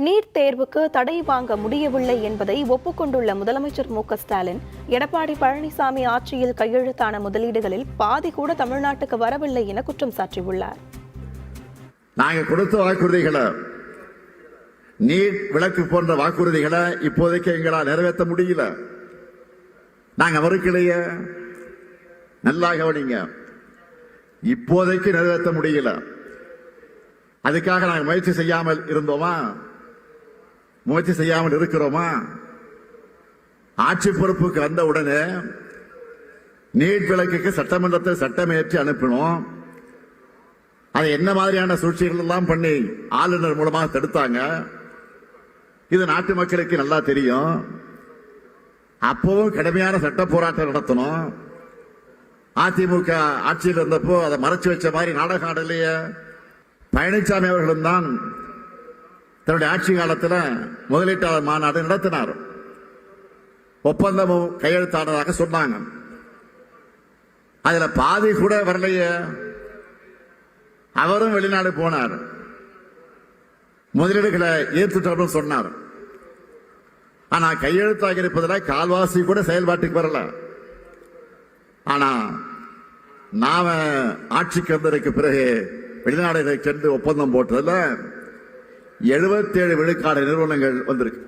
NEET தேர்வுக்கு தடை வாங்க முடியவில்லை என்பதை ஒப்புக்கொண்டுள்ள முதலமைச்சர் மு க ஸ்டாலின் எடப்பாடி பழனிசாமி ஆட்சியில் கையெழுத்தான முதலீடுகளில் பாதி கூட தமிழ்நாட்டுக்கு வரவில்லை என குற்றம் சாட்டியுள்ளார் நாங்கள் கொடுத்த வாக்குறுதிகளை நீட் விளக்கு போன்ற வாக்குறுதிகளை இப்போதைக்கு எங்களால் நிறைவேற்ற முடியல. நாங்க மறுக்கலையே. நல்லா கவனிங்க. இப்போதைக்கு நிறைவேற்ற முடியல. அதுக்காக நாங்கள் முயற்சி செய்யாமல் இருந்தோமா? முயற்சி செய்யாமல் இருக்கிறோமா? ஆட்சி பொறுப்புக்கு வந்த உடனே நீட் விளக்குக்கு சட்டமன்றத்தை சட்டமேற்றி அனுப்பினோம். அதை என்ன மாதிரியான சூழ்ச்சிகள் எல்லாம் பண்ணி ஆளுநர் மூலமாக தடுத்தாங்க? இது நாட்டு மக்களுக்கு நல்லா தெரியும். அப்பவும் கடுமையான சட்ட போராட்டம் நடத்தணும். அதிமுக ஆட்சியில் இருந்தப்போ அதை மறைச்சு வச்ச மாதிரி நாடகம் ஆடலையே. பழனிசாமி அவர்களும் தான் தன்னுடைய ஆட்சி காலத்தில் முதலீட்டாளர் மாநாடு நடத்தினார். ஒப்பந்தமும் கையெழுத்தானதாக சொன்னாங்க. அதில் பாதி கூட வரலையே. அவரும் வெளிநாடு போனார். முதலீடுகளை ஏற்றுட்டோம்னு சொன்னார். ஆனால் கையெழுத்தாக இருப்பதில் கால்வாசி கூட செயல்பாட்டுக்கு வரல. ஆனால் நாம ஆட்சிக்கு வந்ததற்கு பிறகு வெளிநாடுகளை சென்று ஒப்பந்தம் போட்டதில் 77 விழுக்காடு நிறுவனங்கள் வந்திருக்கு.